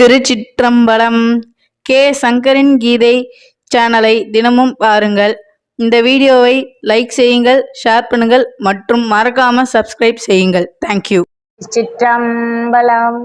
திருச்சிற்றம்பலம் K. சங்கரின் கீதை சேனலை தினமும் பாருங்கள். இந்த வீடியோவை லைக் செய்யுங்கள் ஷேர் பண்ணுங்கள் மற்றும் மறக்காம சப்ஸ்கிரைப் செய்யுங்கள். தேங்க்யூ சிற்றம்பலம்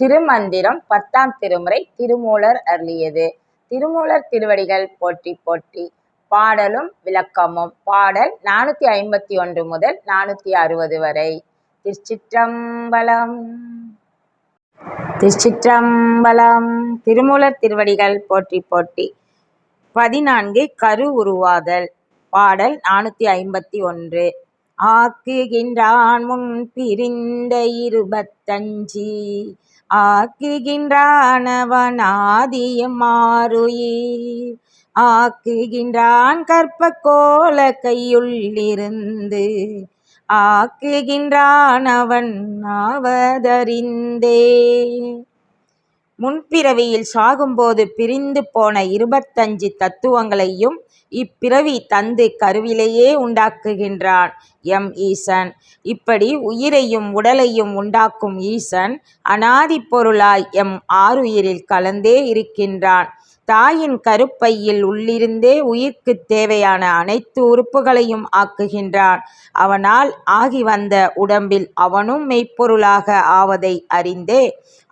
திருமந்திரம் பத்தாம் திருமுறை திருமூலர் அருளியது. திருமூலர் திருவடிகள் போற்றி போற்றி பாடலும் விளக்கமும். பாடல் நானூத்தி ஐம்பத்தி ஒன்று முதல் நானூத்தி அறுபது வரை. திருச்சிற்றம்பலம் திருச்சிற்றம்பலம். திருமூலர் திருவடிகள் போற்றி போற்றி. பதினான்கு கரு உருவாதல். பாடல் நானூத்தி ஐம்பத்தி ஒன்று. ஆக்குகின்றான் முன் பிரிந்த இருபத்தஞ்சி. ஆக்குகின்றானவன் ஆதியம் மாறுயிர் ஆக்குகின்றான் கற்ப கோல கையுள்ளிருந்து. ஆக்குகின்றான் அவன் ஆவதறிந்தே முன்பிறவியில் சாகும்போது பிரிந்து போன இருபத்தஞ்சு தத்துவங்களையும் இப்பிறவி தந்து கருவிலேயே உண்டாக்குகின்றான். எம் ஈசன். இப்படி உயிரையும் உடலையும் உண்டாக்கும் ஈசன் அனாதி பொருளாய் எம் ஆறுயிரில் கலந்தே இருக்கின்றான். தாயின் கருப்பையில் உள்ளிருந்தே உயிர்க்குத் தேவையான அனைத்து உறுப்புகளையும் ஆக்குகின்றான். அவனால் ஆகி வந்த உடம்பில் அவனும் மெய்ப்பொருளாக ஆவதை அறிந்தே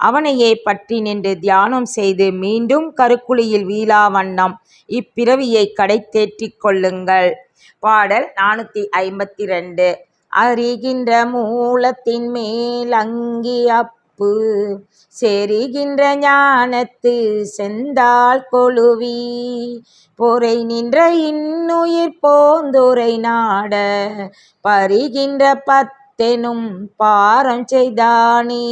அவனையே பற்றி நின்று தியானம் செய்து மீண்டும் கருக்குழியில் வீழா வண்ணம் இப்பிறவியை கடைத்தேற்றிக் கொள்ளுங்கள். பாடல் நானூத்தி ஐம்பத்தி ரெண்டு. அறிகின்ற மூலத்தின் மேல் அங்கி அப்பு செரிகின்ற ஞானத்து செந்தாள் கொழுவி. பொறை நின்ற இன்னுயிர் போந்துரை நாட. பறிகின்ற பத்தெனும் பாரம் செய்தானே.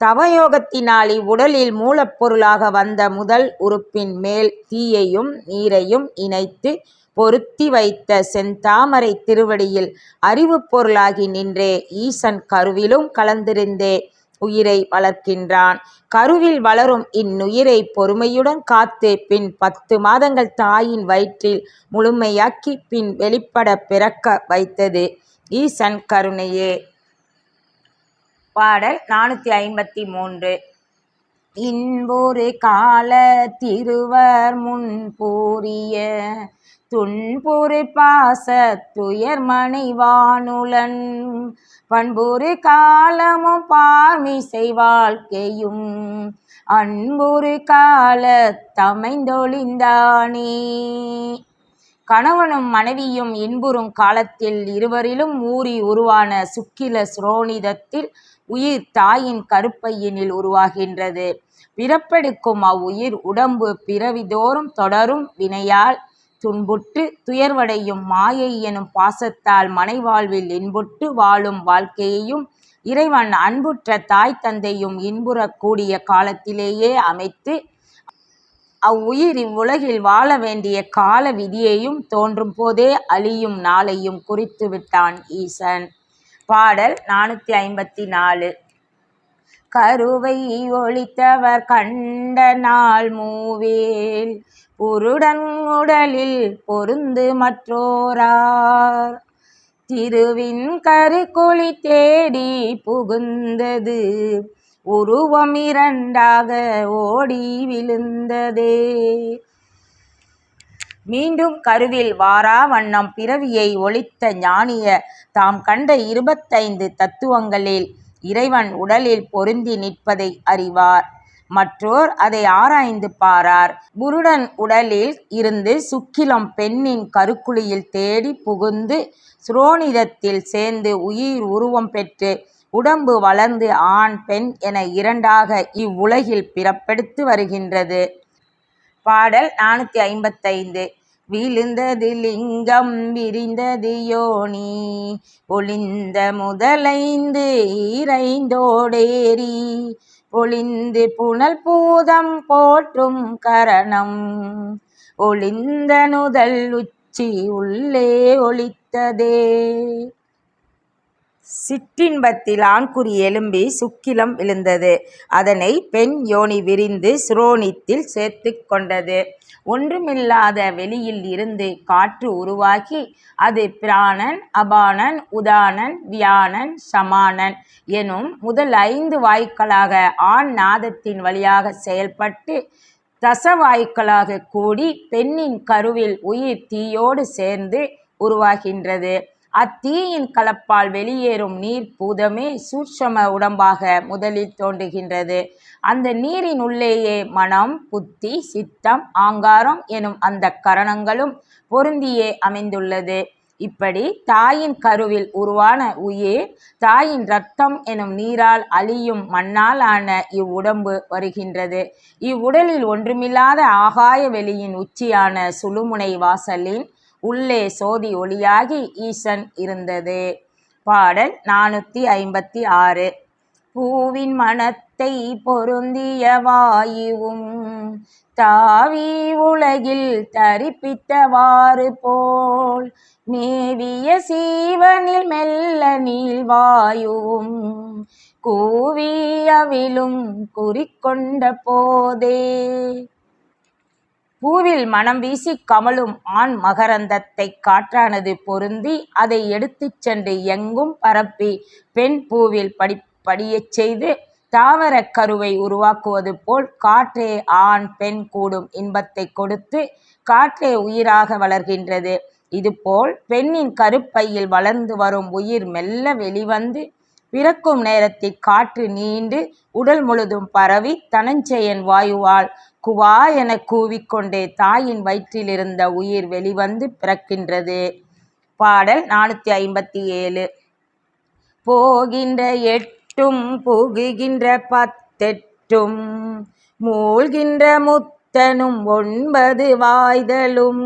தவயோகத்தினால் இவ்வுடலில் மூலப்பொருளாக வந்த முதல் உறுப்பின் மேல் தீயையும் நீரையும் இணைத்து பொருத்தி வைத்த செந்தாமரை திருவடியில் அறிவுப் பொருளாகி நின்றே ஈசன் கருவிலும் கலந்திருந்தே உயிரை வளர்க்கின்றான். கருவில் வளரும் இந்நுயிரை பொறுமையுடன் காத்து பின் பத்து மாதங்கள் தாயின் வயிற்றில் முழுமையாக்கி பின் வெளிப்பட பிறக்க வைத்தது. ஈசன் கருணையே. பாடல் நானூற்றி ஐம்பத்தி மூன்று. இன்பொரு கால திருவர் முன் கூறிய துன்புறு பாச துயர் மனைவானுலன் பண்புறு காலமும் பார்மிசை வாழ்க்கையும் அன்புறு கால தமைந்தொழிந்தானே. கணவனும் மனைவியும் இன்புறும் காலத்தில் இருவரிலும் ஊறி உருவான சுக்கில சுரோனிதத்தில் உயிர் தாயின் கருப்பையினில் உருவாகின்றது. பிறப்பெடுக்கும் அவ்வுயிர் உடம்பு பிறவிதோறும் தொடரும் வினையால் துன்புற்று துயர்வடையும் மாயை எனும் பாசத்தால் மனைவாழ்வில் இன்புற்று வாழும் வாழ்க்கையையும் இறைவன் அன்புற்ற தாய் தந்தையும் இன்புறக்கூடிய காலத்திலேயே அமைத்து அவ்வுயிர் இவ்வுலகில் வாழ வேண்டிய கால விதியையும் தோன்றும் போதே அழியும் நாளையும் குறித்து விட்டான் ஈசன். பாடல் நானூற்றி ஐம்பத்தி நாலு. கருவை ஒழித்தவர் கண்ட நாள் மூவேல். உருடன் உடலில் பொருந்து மற்றோரார். திருவின் கருக்குழி தேடி புகுந்தது. உருவம் இரண்டாக ஓடி விழுந்ததே. மீண்டும் கருவில் வாரா வண்ணம் பிறவியை ஒழித்த ஞானிய தாம் கண்ட இருபத்தைந்து தத்துவங்களில் இறைவன் உடலில் பொருந்தி நிற்பதை அறிவார். மற்றோர் அதை ஆராய்ந்து பாரார். குருடன் உடலில் இருந்து சுக்கிலம் பெண்ணின் கருக்குழியில் தேடி புகுந்து சுரோனிதத்தில் சேர்ந்து உயிர் உருவம் பெற்று உடம்பு வளர்ந்து ஆண் பெண் என இரண்டாக இவ்வுலகில் பிறப்பெடுத்து வருகின்றது. பாடல் நானூற்றி ஐம்பத்தைந்து. விழுந்தது லிங்கம் விரிந்தது யோனி ஒளிந்த முதலைந்து இறைந்தோடேறி ஒளிந்து புனல் பூதம் போற்றும் கரணம் ஒளிந்த நுதல் உச்சி உள்ளே ஒளித்ததே. சிற்றின்பத்தில் ஆண்குறி எலும்பி சுக்கிலம் விழுந்தது. அதனை பெண் யோனி விரிந்து சுரோனித்தில் சேர்த்து கொண்டது. ஒன்றுமில்லாத வெளியில் இருந்து காற்று உருவாகி அது பிராணன் அபானன் உதானன் வியானன் சமானன் எனும் முதல் ஐந்து வாயுக்களாக ஆண் நாதத்தின் வழியாக செயல்பட்டு தசவாயுக்களாகக் கூடி பெண்ணின் கருவில் உயிர் தீயோடு சேர்ந்து உருவாகின்றது. அத்தீயின் கலப்பால் வெளியேறும் நீர் பூதமே சூட்சம உடம்பாக முதலில் தோன்றுகின்றது. அந்த நீரின் உள்ளேயே மனம் புத்தி சித்தம் ஆங்காரம் எனும் அந்த கரணங்களும் பொருந்தியே அமைந்துள்ளது. இப்படி தாயின் கருவில் உருவான உயிர் தாயின் இரத்தம் எனும் நீரால் அழியும் மண்ணால் ஆன இவ்வுடம்பு வருகின்றது. இவ்வுடலில் ஒன்றுமில்லாத ஆகாய வெளியின் உச்சியான சுழுமுனை வாசலின் உள்ளே சோதி ஒளியாகி ஈசன் இருந்தது. பாடல் நானூத்தி ஐம்பத்தி ஆறு. பூவின் மனத்தை பொருந்திய வாயுவும் தாவி உலகில் தரிப்பித்தவாறு போல் நேவிய சீவனில் மெல்ல நீள்வாயுவும் வாயுவும் கூவியவிலும் குறிக்கொண்ட போதே. பூவில் மனம் வீசி கமழும் ஆண் மகரந்தத்தை காற்றானது பொருந்தி அதை எடுத்துச் சென்று எங்கும் பரப்பி பெண் பூவில் படி படியச் செய்து தாவரக் கருவை உருவாக்குவது போல் காற்றே ஆண் பெண் கூடும் இன்பத்தை கொடுத்து காற்றே உயிராக வளர்கின்றது. இதுபோல் பெண்ணின் கருப்பையில் வளர்ந்து வரும் உயிர் மெல்ல வெளிவந்து பிறக்கும் நேரத்தில் காற்று நீண்டு உடல் முழுதும் பரவி தனஞ்செயன் வாயுவால் குவா எனக் கூவிக்கொண்டே தாயின் வயிற்றிலிருந்த உயிர் வெளிவந்து பிறக்கின்றது. பாடல் நானூத்தி ஐம்பத்தி ஏழு. போகின்ற எட்டும் புகுகின்ற பத்தெட்டும் மூழ்கின்ற முத்தனும் ஒன்பது வாய்தலும்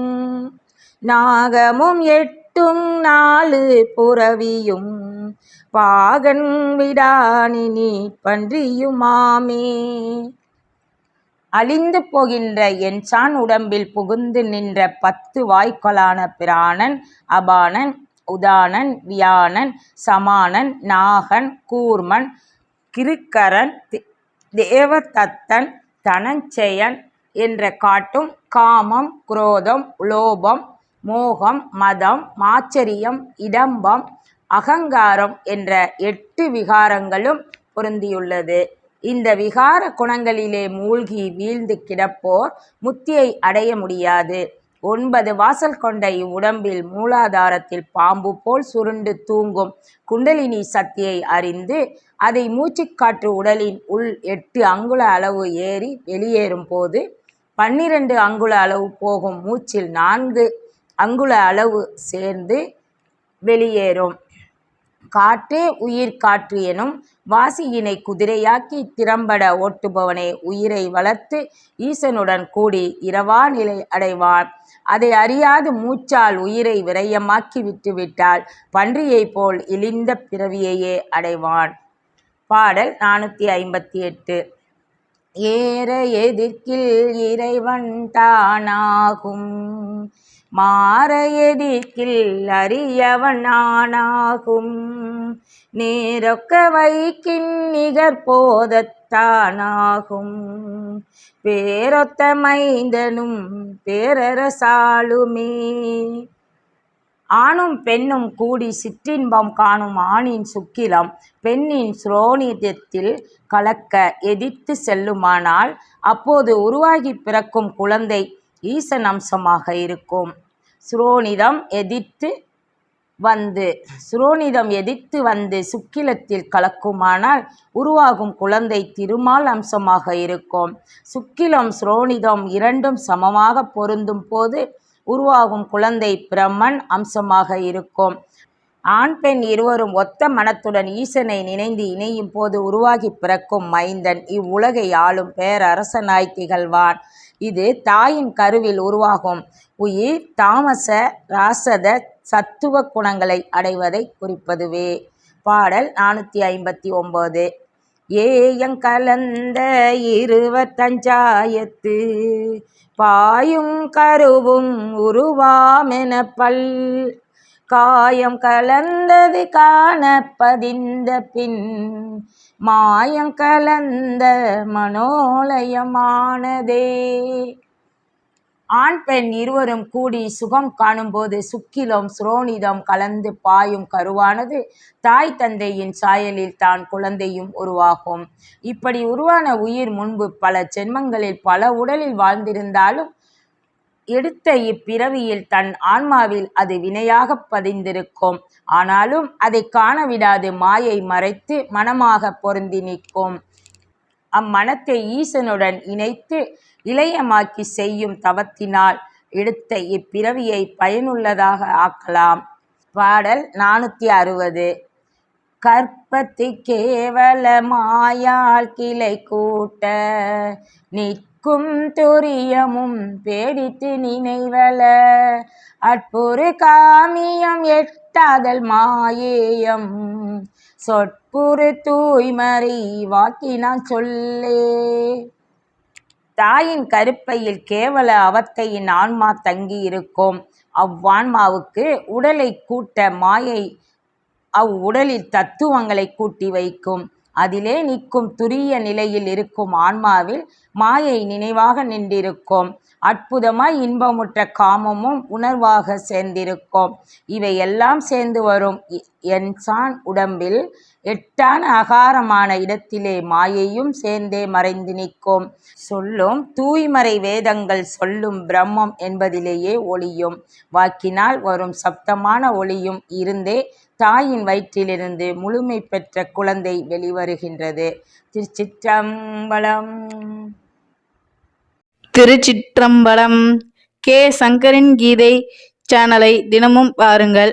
நாகமும் எட்டும் நாலு புறவியும் பாகன் விடானினி பன்றியுமாமே. அழிந்து போகின்ற எண்சாண் உடம்பில் புகுந்து நின்ற பத்து வாய்க்களான பிராணன் அபானன் உதானன் வியானன் சமானன் நாகன் கூர்மன் கிருக்கரன் தேவதத்தன் தனஞ்செயன் என்ற காட்டும் காமம் குரோதம் லோபம் மோகம் மதம் மாச்சரியம் இடம்பம் அகங்காரம் என்ற எட்டு விகாரங்களும் பொருந்தியுள்ளது. இந்த விகார குணங்களிலே மூழ்கி வீழ்ந்து கிடப்போர் முத்தியை அடைய முடியாது. ஒன்பது வாசல் கொண்ட இவ்வுடம்பில் மூலாதாரத்தில் பாம்பு போல் சுருண்டு தூங்கும் குண்டலினி சக்தியை அறிந்து அதை மூச்சுக் காற்று உடலின் உள் எட்டு அங்குல அளவு ஏறி வெளியேறும் போது பன்னிரண்டு அங்குல அளவு போகும் மூச்சில் நான்கு அங்குல அளவு சேர்ந்து வெளியேறும். காற்றே உயிர் காற்று எனும் வாசியினைக் குதிரையாக்கி திறம்பட ஓட்டுபவனே உயிரை வளர்த்து ஈசனுடன் கூடி இரவா நிலை அடைவான். அதை அறியாது மூச்சால் உயிரை விரயமாக்கி விட்டுவிட்டால் பன்றியைப் போல் இழிந்த பிறவியையே அடைவான். பாடல் நானூத்தி ஐம்பத்தி எட்டு. ஏற எதிர்க்கில் இறைவன் தானாகும் மாற எதிர்க்கில் அரியவன் நேரொக்க வைக்கின் நிகர் போதத்தானாகும் பேரொத்த மைந்தனும் பேரரசாளுமே. ஆணும் பெண்ணும் கூடிச் சிற்றின்பம் காணும் ஆணின் சுக்கிலம் பெண்ணின் சுரோனிதத்தில் கலக்க எதிர்த்து செல்லுமானால் அப்போது உருவாகிப் பிறக்கும் குழந்தை ஈசன் அம்சமாக இருக்கும். சுரோனிதம் எதிர்த்து வந்து சுரோனிதம் எதிர்த்து வந்து சுக்கிலத்தில் கலக்குமானால் உருவாகும் குழந்தை திருமால் அம்சமாக இருக்கும். சுக்கிலம் சுரோனிதம் இரண்டும் சமமாகப் பொருந்தும் போது உருவாகும் குழந்தை பிரம்மன் அம்சமாக இருக்கும். ஆண் பெண் இருவரும் ஒத்த மனத்துடன் ஈசனை நினைந்து இணையும் போது உருவாகிப் பிறக்கும் மைந்தன் இவ்வுலகை ஆளும் பேரரசனாய் திகழ்வான். இது தாயின் கருவில் உருவாகும் உயிர் தாமச ராசத சத்துவக் குணங்களை அடைவதைக் குறிப்பதுவே. பாடல் நானூற்றி ஐம்பத்தி ஒம்பது ஏயங் கலந்த இருபத்தஞ்சாயத்து பாயும் கருவும் உருவாமென பல் காயம் கலந்தது காண பதிந்த பின் மாயம் கலந்த மனோலயமானதே. ஆண் பெண் இருவரும் கூடி சுகம் காணும்போது சுக்கிலம் சுரோனிதம் கலந்து பாயும் கருவானது தாய் தந்தையின் சாயலில் தான் குழந்தையும் உருவாகும். இப்படி உருவான உயிர் முன்பு பல ஜென்மங்களில் பல உடலில் வாழ்ந்திருந்தாலும் எடுத்த இப்பிறவியில் தன் ஆன்மாவில் அது வினையாகப் பதிந்திருக்கும். ஆனாலும் அதை காணவிடாது மாயை மறைத்து மனமாக பொருந்தி நிற்கும். அம்மனத்தை ஈசனுடன் இணைத்து இளையமாக்கி செய்யும் தவத்தினால் எடுத்த இப்பிறவியை பயனுள்ளதாக ஆக்கலாம். பாடல் நானூற்றி அறுபது. கற்பத்து கேவல மாயால் கிளை கூட்ட நிற்கும் துரியமும் பேடித்து நினைவல அற்புறு காமியம் எட்டாதல் மாயேயம் சொற்புறு தூய்மறி வாக்கினான் சொல்லே. தாயின் கருப்பையில் கேவல அவத்தையின் ஆன்மா தங்கி இருக்கும் அவ்வான்மாவுக்கு உடலை கூட்ட மாயை அவ்வுடலில் தத்துவங்களை கூட்டி வைக்கும். அதிலே நிற்கும் துரிய நிலையில் இருக்கும் ஆன்மாவில் மாயை நினைவாக நின்றிருக்கும். அற்புதமாய் இன்பமுற்ற காமமும் உணர்வாக சேர்ந்திருக்கும். இவை எல்லாம் சேர்ந்து வரும் இ- என்சான் உடம்பில் எட்டான அகாரமான இடத்திலே மாயையும் சேர்ந்தே மறைந்து நிற்கும். சொல்லும் தூய்மறை வேதங்கள் சொல்லும் பிரம்மம் என்பதிலேயே ஒளியும். வாக்கினால் வரும் சப்தமான ஒளியும் இருந்தே தாயின் வயிற்றிலிருந்து முழுமை பெற்ற குழந்தை வெளிவருகின்றது. திருச்சிற்றம்பலம். திருச்சிற்றம்பலம். கே. சங்கரின் கீதை சேனலை தினமும் பாருங்கள்.